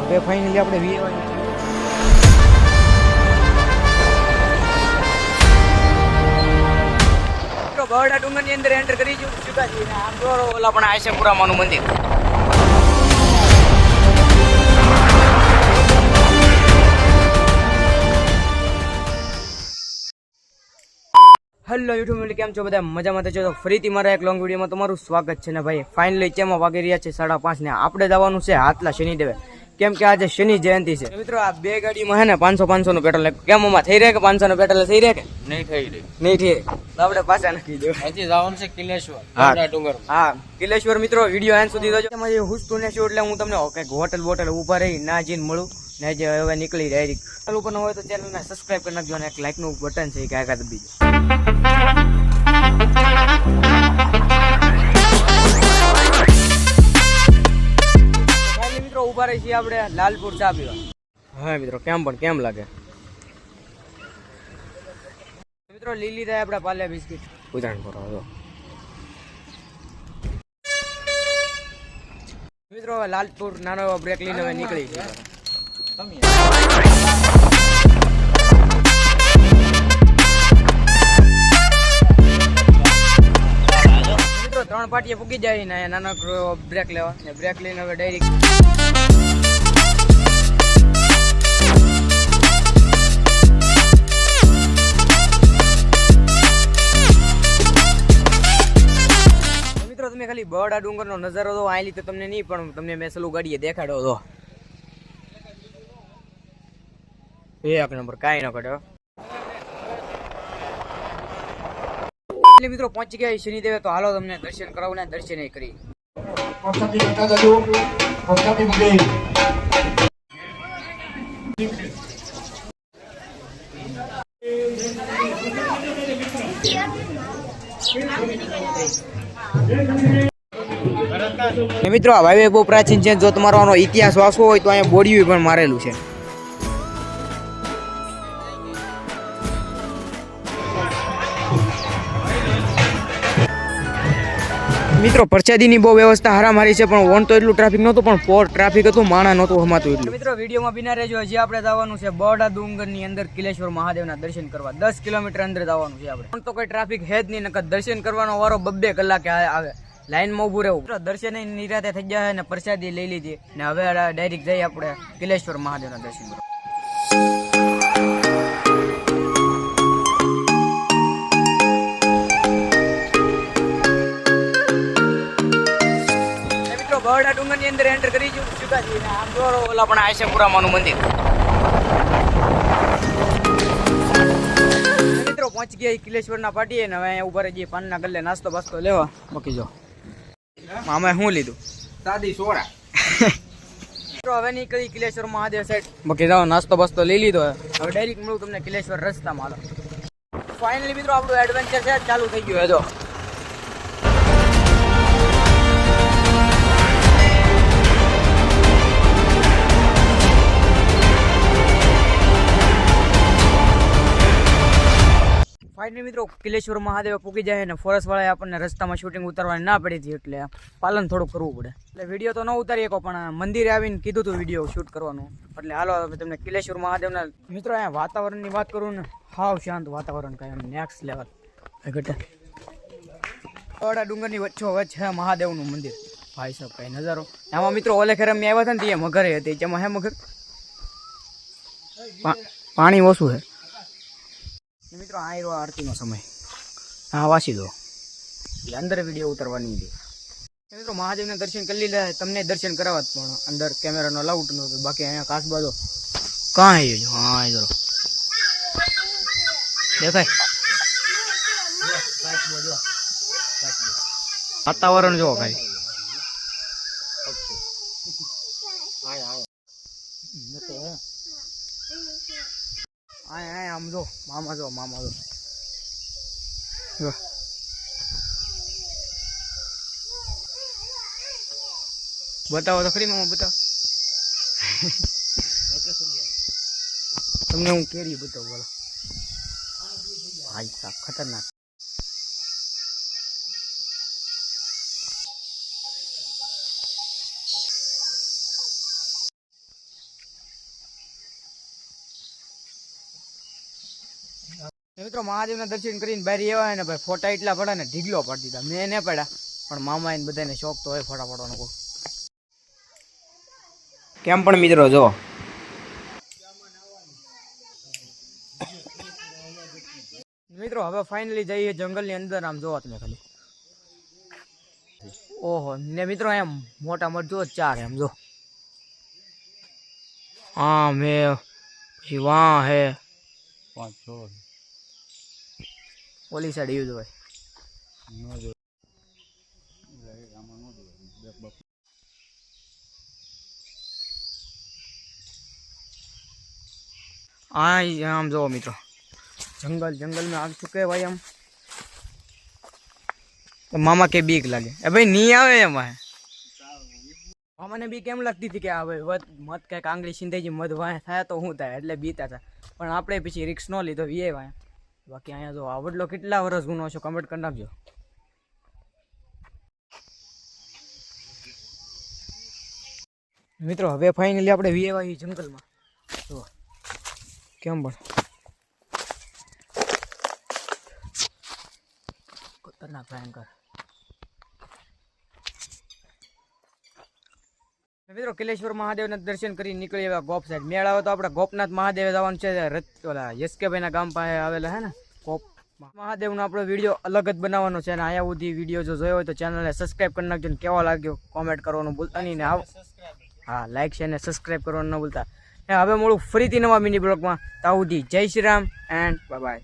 હવે ફાઇનલી આપણે વી મિત્રો બરડા ડુંગરની અંદર એન્ટર કરી ચૂક્યા છીએ આમ જો ઓલા પણ આશેપુરામાનું મંદિર. હેલો યુટ્યુબ ફેમિલી કેમ છો બધા? મજામાં તો છો તો ફરીથી મારા એક લોંગ વિડીયોમાં તમારું સ્વાગત છે ને ભાઈ. ફાઇનલી ચેમાં વાગી રહ્યા છે સાડા પાંચ ને? આપણે જવાનું છે હાથલા શનિદેવે. કેમ કે આજે શનિ જયંતિ છે. મિત્રો આ બે ગાડીમાં હે ને પાંચસો પાંચસો નું પેટ્રોલ કેમ આમાં થઈ રહે કે પાંચસો નું પેટ્રોલ થઈ રહે કે? નહીં થઈ રહી. નહીં થઈ તો આપણે પાછા નાખી દેવું. હજી જવાનું છે કિલેશ્વર હા. ડુંગર હા. કિલેશ્વર મિત્રો વીડિયો એન્ડ સુધી જોજો. હું જે ને છું એટલે હું તમને ઓકે હોટલ બોટલ ઊભા રહી ના જઈને મળું. ને જે હવે નીકળી ડાયરેક્ટ ચેનલ ઉપર હોય તો ચેનલને સબસ્ક્રાઈબ કરી નાખજો અને એક લાઈકનું બટન છે એ કાંઈ દબી મિત્રો ઊભા રહી છીએ આપણે લાલપુર ચા પીવા. હા મિત્રો, કેમ પણ કેમ લાગે? મિત્રો, લીલી થાય આપણે પાલે બિસ્કિટ. ઉદાહરણ કરો હવે મિત્રો લાલપુર નાનો એવો બ્રેક લઈને હવે નીકળી મિત્રો, ત્રણ પાટીએ પૂકી જાય ને નાનકડો બ્રેક લેવા. ને બ્રેક લઈને હવે ડાયરેક્ટ તમે ખાલી બરડા ડુંગરનો નજારો તો આયલી તો તમને નહીં, પણ તમને મેં સલું ગાડીએ દેખાડો તો એક નંબર, કાંઈ ન કાઢ્યો મિત્રો પહોંચી ગયા શનિદેવે, તો હાલો તમને દર્શન કરાવું ને દર્શન કરી. મિત્રો, આ ભાઈ બહુ પ્રાચીન છે, જો તમારો ઇતિહાસ વાંચવો હોય તો અહીંયા બોડીયું પણ મારેલું છે. મિત્રો પ્રસાદીની બહુ વ્યવસ્થા હારામારી છે, પણ ઓન તો એટલું ટ્રાફિક નહોતું, પણ પોર ટ્રાફિક હતું, માણા નહોતું હમાતું એટલું. મિત્રો, વિડીયોમાં બિના રહેજો હજી આપણે જવાનું છે બરડા ડુંગરની અંદર કિલેશ્વર મહાદેવના દર્શન કરવા. દસ કિલોમીટર અંદર જવાનું છે આપણે. પણ તો કોઈ ટ્રાફિક હે જ નહીં, નકર દર્શન કરવાનો વારો બબ્બે કલાકે આવે. લાઈનમાં ઊભું રહેવું. દર્શન નિરાતે થઈ જાય અને પ્રસાદી લઈ લીધી. ને હવે ડાયરેક્ટ જઈએ આપણે કિલેશ્વર મહાદેવના દર્શન કરવા. બરડા ડુંગરની અંદર એન્ટર કરી ચૂક્યા છીએ ને આમ જો ઓલા પણ આશેપુરામાનું મંદિર. મિત્રો પહોંચી ગયા કિલેશ્વરના પાટીએ ને હવે ઊભા રહી જઈએ પાનના ગલ્લે નાસ્તો બાસ્તો લેવા. મૂકી જો. આમાં શું લીધું? સાદી સોડા. મિત્રો હવે નીકળી કિલેશ્વર મહાદેવ સાઈડ બાકી જાઓ નાસ્તો બાસ્તો લઈ લીધો. હવે ડાયરેક્ટ મળું તમને કિલેશ્વર રસ્તામાં. હાલો. ફાઇનલી મિત્રો આપણું એડવેન્ચર છે ચાલુ થઈ ગયું હે ફાઇનલી મિત્રો, કિલેશ્વર મહાદેવ પૂકી જાય અને ફોરેસ્ટ વાળાએ આપણને રસ્તામાં શૂટિંગ ઉતારવાની ના પડી હતી એટલે પાલન થોડું કરવું પડે. એટલે વીડિયો તો ન ઉતારી શકો પણ મંદિરે આવીને કીધું હતું વીડિયો શૂટ કરવાનું. એટલે હાલો તમને કિલેશ્વર મહાદેવના મિત્રો, અહીંયા વાતાવરણની વાત કરું ને, હાવ શાંત વાતાવરણ કાંઈ નેક્સ્ટ લેવલ ઘટે. થોડા ડુંગરની વચ્ચો વચ્ચે છે મહાદેવનું મંદિર. ભાઈ સાહેબ, કઈ નજારો. આમાં મિત્રો ઓલે આવ્યા હતા ને તે મગરે હતી. જેમાં હે મગર? પાણી ઓછું છે. મિત્રો આ રહ્યો આરતીનો સમય. હા વાંચી દો. એટલે અંદર વીડિયો ઉતારવાની હતી મિત્રો મહાદેવના દર્શન કરી લીધા તમને દર્શન કરાવવા પણ અંદર કેમેરાનો લાઉટ નહોતો બાકી અહીંયા કાચબા બાજુ કાંઈ હા એ દેખાય? વાતાવરણ જોવો ખાલી. આય આય. આમ જો મામા જો મામા જો. બતાવો તો ખરી મામા, બતાવો. તમને હું કેરી બતાવું, બોલો. ભાઈ સાહેબ, ખતરનાક. મિત્રો મહાદેવના દર્શન કરીને બહાર આવ્યા ને ભાઈ, ફોટા એટલા પડ્યા ને ઢીગલો પાડી દીધા. મેં ન પડ્યા, પણ મામા એને બધાને શોખ તો હોય ફોટા પાડવાનો કોઈ. કેમ પણ મિત્રો, જો. મિત્રો, હવે ફાઇનલી જઈએ જંગલની અંદર આમ જોવો તમે ખાલી. ઓહો, ને મિત્રો, એમ મોટા મોટ જો ચાર એમ જો. હા મેં પછી વાં હે. પાંચ, છ. ઓલી સાઈડ યુઝ હોય હા ઈ આમ જોવો મિત્રો જંગલ જંગલ में आग चुके भाई हम તો મામા કે બીક લાગે એ ભાઈ નહીં આવે એમાં મામાને બી કેમ લાગતી હતી કે આ ભાઈ વધ મત કંઈક આંગળી સિંધાઈ મધ વાય થાય તો શું થાય એટલે બીતા હતા પણ આપણે પછી રિક્સ ન લીધો એ વાય બાકી અહીંયા જો આવડલો કેટલા વર્ષ ગુનો છો કમેન્ટ કરી નાખજો. મિત્રો, હવે ફાઇનલી આપણે વીએ જંગલમાં. જો, કેમ પણ. ખતરનાક, ભયંકર. મિત્રો, કિલેશ્વર મહાદેવના દર્શન કરી નીકળી એવા ગોપ સાઈડ મેળ આવે તો આપણે ગોપનાથ મહાદેવ જવાનું છે ઓલા યશકેભાઈના ગામ પાસે આવેલા હે ને? ગોપ મહાદેવનો આપણો વીડિયો અલગ જ બનાવવાનો છે અને આયા સુધી વીડિયો જો જોયો હોય તો ચેનલને સબસ્ક્રાઈબ કરી નાખજો ને કેવો લાગ્યો કોમેન્ટ કરવાનું ભૂલતા નહીં ને આવ. હા લાઈક છે અને સબસ્ક્રાઈબ કરવાનું ન ભૂલતા. હવે મળું ફરીથી નવા મિની બ્લોગમાં તાઉદી જય શ્રી રામ એન્ડ બાય